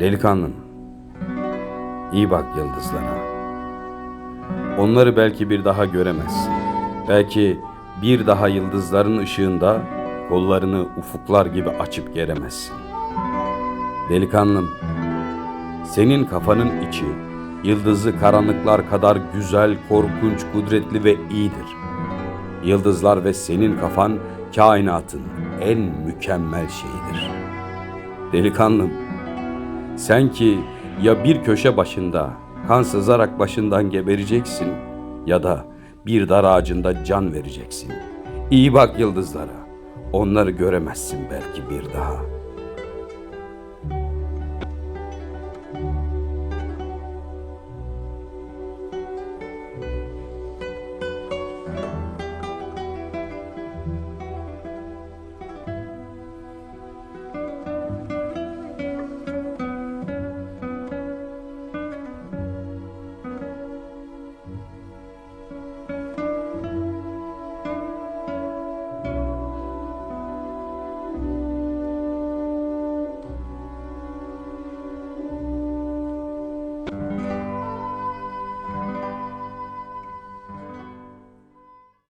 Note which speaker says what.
Speaker 1: Delikanlım, iyi bak yıldızlara. Onları belki bir daha göremezsin. Belki bir daha yıldızların ışığında kollarını ufuklar gibi açıp geremezsin. Delikanlım, senin kafanın içi yıldızı karanlıklar kadar güzel, korkunç, kudretli ve iyidir. Yıldızlar ve senin kafan kainatın en mükemmel şeyidir. Delikanlım, sen ki ya bir köşe başında kan sızarak başından gebereceksin ya da bir dar ağacında can vereceksin. İyi bak yıldızlara. Onları göremezsin belki bir daha.